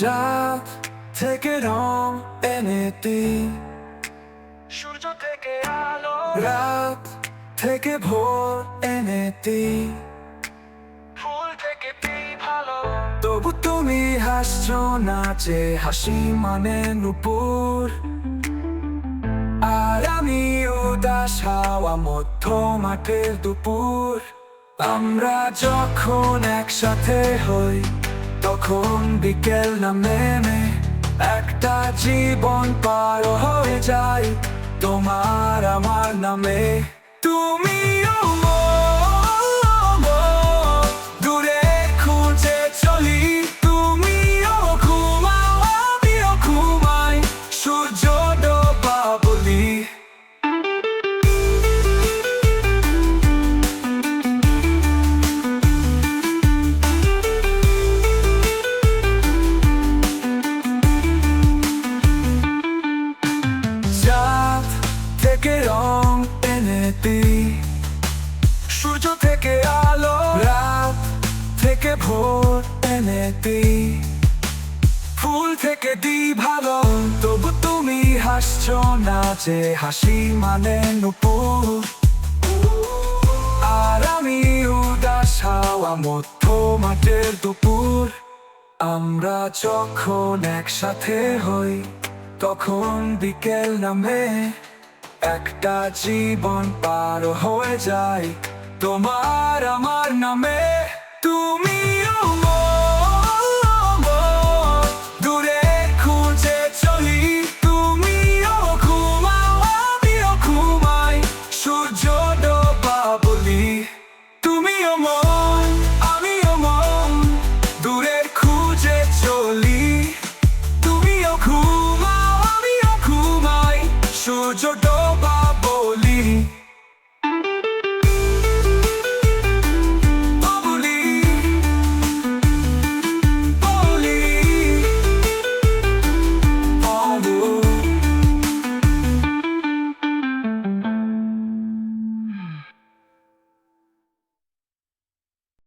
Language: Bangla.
চাঁদ থেকে রং এনে দিই সূর্য থেকে আলো। রাত থেকে ভোর এনে ফুল থেকে ভালো। তবু তুমি হাসছো না যে হাসি মানে নুপুর। আর আমি উদাস হাওয়া মধ্য মাঠের দুপুর। আমরা যখন একসাথে হই তখন বিকেল নামে একটা জীবন পার হয়ে যায় তোমার আমার নামে। তুমিও এনে সূর্য থেকে আলো, রাত থেকে ভোর এনে ফুল থেকে দি ভালো তবু তুমি হাসছো না যে হাসি মানে নুপুর। আর আমি উদাস হাওয়া মধ্য মাঠের দুপুর। আমরা যখন একসাথে হই, তখন বিকেল নামে একটা জীবন পার হয়ে যায়। তোমার আমার নামে মন,